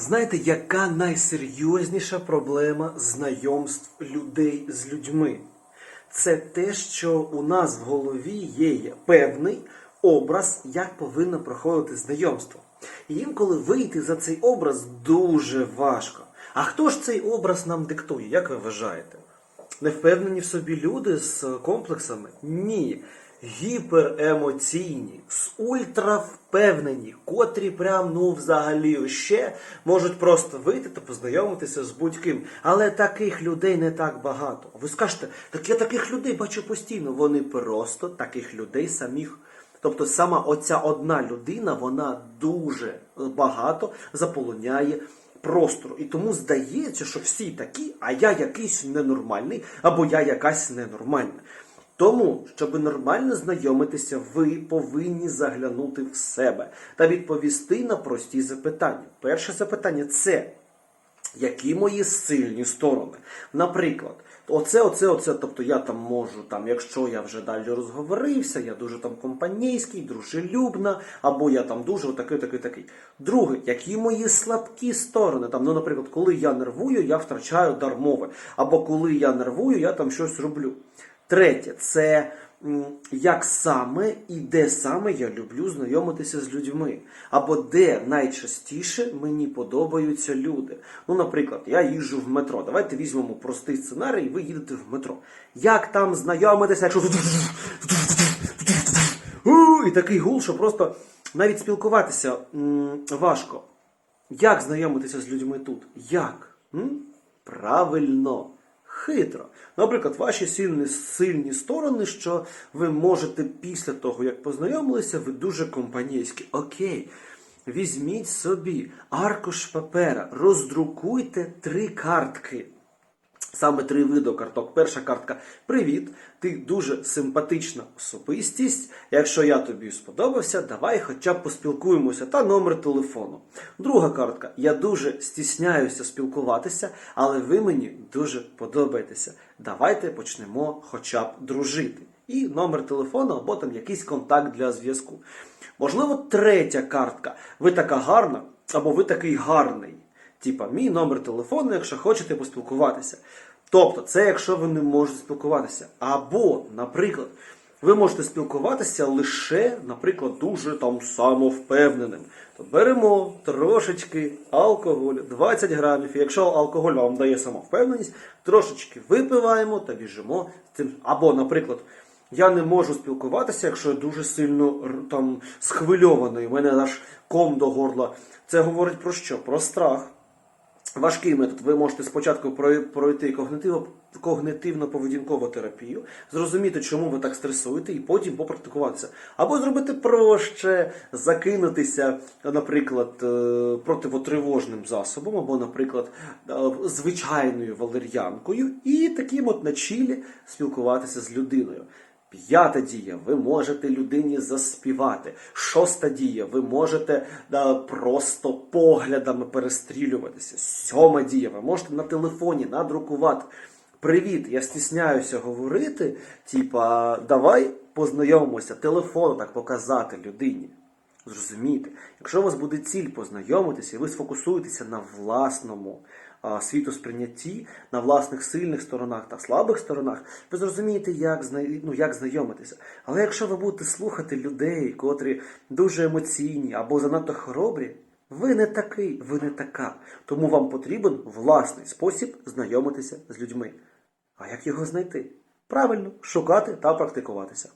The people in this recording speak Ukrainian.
Знаєте, яка найсерйозніша проблема знайомств людей з людьми? Це те, що у нас в голові є певний образ, як повинно проходити знайомство. І інколи вийти за цей образ дуже важко. А хто ж цей образ нам диктує, як ви вважаєте? Невпевнені в собі люди з комплексами? Ні. Гіперемоційні, з ультравпевнені, котрі прям ну взагалі ще можуть просто вийти та познайомитися з будь-ким. Але таких людей не так багато. Ви скажете, так я таких людей бачу постійно. Вони просто таких людей самих. Тобто сама оця одна людина, вона дуже багато заполоняє простору. І тому здається, що всі такі, а я якийсь ненормальний, або я якась ненормальна. Тому, щоб нормально знайомитися, ви повинні заглянути в себе та відповісти на прості запитання. Перше запитання це які мої сильні сторони. Наприклад, оце, оце, оце, тобто я там можу, там, якщо я вже далі розговорився, я дуже там компанійський, дружелюбна, або я там дуже отакий, такий, такий. Друге, які мої слабкі сторони. Там, ну, наприклад, коли я нервую, я втрачаю дар мови. Або коли я нервую, я там щось роблю. Третє, це як саме і де саме я люблю знайомитися з людьми, або де найчастіше мені подобаються люди. Ну, наприклад, я їжджу в метро. Давайте візьмемо простий сценарій, ви їдете в метро. Як там знайомитися, і такий гул, що просто навіть спілкуватися важко. Як знайомитися з людьми тут? Як? Правильно, хитро. Наприклад, ваші сильні, сильні сторони, що ви можете після того, як познайомилися, ви дуже компанійські. Окей. Візьміть собі аркуш папера, роздрукуйте три картки. Саме три види карток. Перша картка Привіт, ти дуже симпатична особистість. Якщо я тобі сподобався, давай хоча б поспілкуємося та номер телефону. Друга картка Я дуже стісняюся спілкуватися, але ви мені дуже подобаєтеся. Давайте почнемо хоча б дружити. І номер телефону або там якийсь контакт для зв'язку. Можливо, третя картка. Ви така гарна, або ви такий гарний. Типа, мій номер телефону, якщо хочете поспілкуватися. Тобто, це якщо ви не можете спілкуватися. Або, наприклад, ви можете спілкуватися лише, наприклад, дуже там самовпевненим. То беремо трошечки алкоголю, 20 грамів. І якщо алкоголь вам дає самовпевненість, трошечки випиваємо та біжимо цим. Або, наприклад, я не можу спілкуватися, якщо я дуже сильно там схвильований. У мене аж ком до горла. Це говорить про що? Про страх. Важкий метод. Ви можете спочатку пройти когнитивно-поведінкову терапію, зрозуміти, чому ви так стресуєте, і потім попрактикуватися. Або зробити проще, закинутися, наприклад, е, противотривожним засобом, або, наприклад, е, звичайною валер'янкою, і таким от на чілі спілкуватися з людиною. П'ята дія, ви можете людині заспівати. Шоста дія, ви можете да, просто поглядами перестрілюватися. Сьома дія, ви можете на телефоні надрукувати. Привіт, я стісняюся говорити. Типа, давай познайомимося, телефон так показати людині. Зрозумійте, якщо у вас буде ціль познайомитися, і ви сфокусуєтеся на власному а, світосприйнятті, на власних сильних сторонах та слабих сторонах, ви зрозумієте, як, ну, як знайомитися. Але якщо ви будете слухати людей, котрі дуже емоційні або занадто хоробрі, ви не такий, ви не така. Тому вам потрібен власний спосіб знайомитися з людьми. А як його знайти? Правильно, шукати та практикуватися.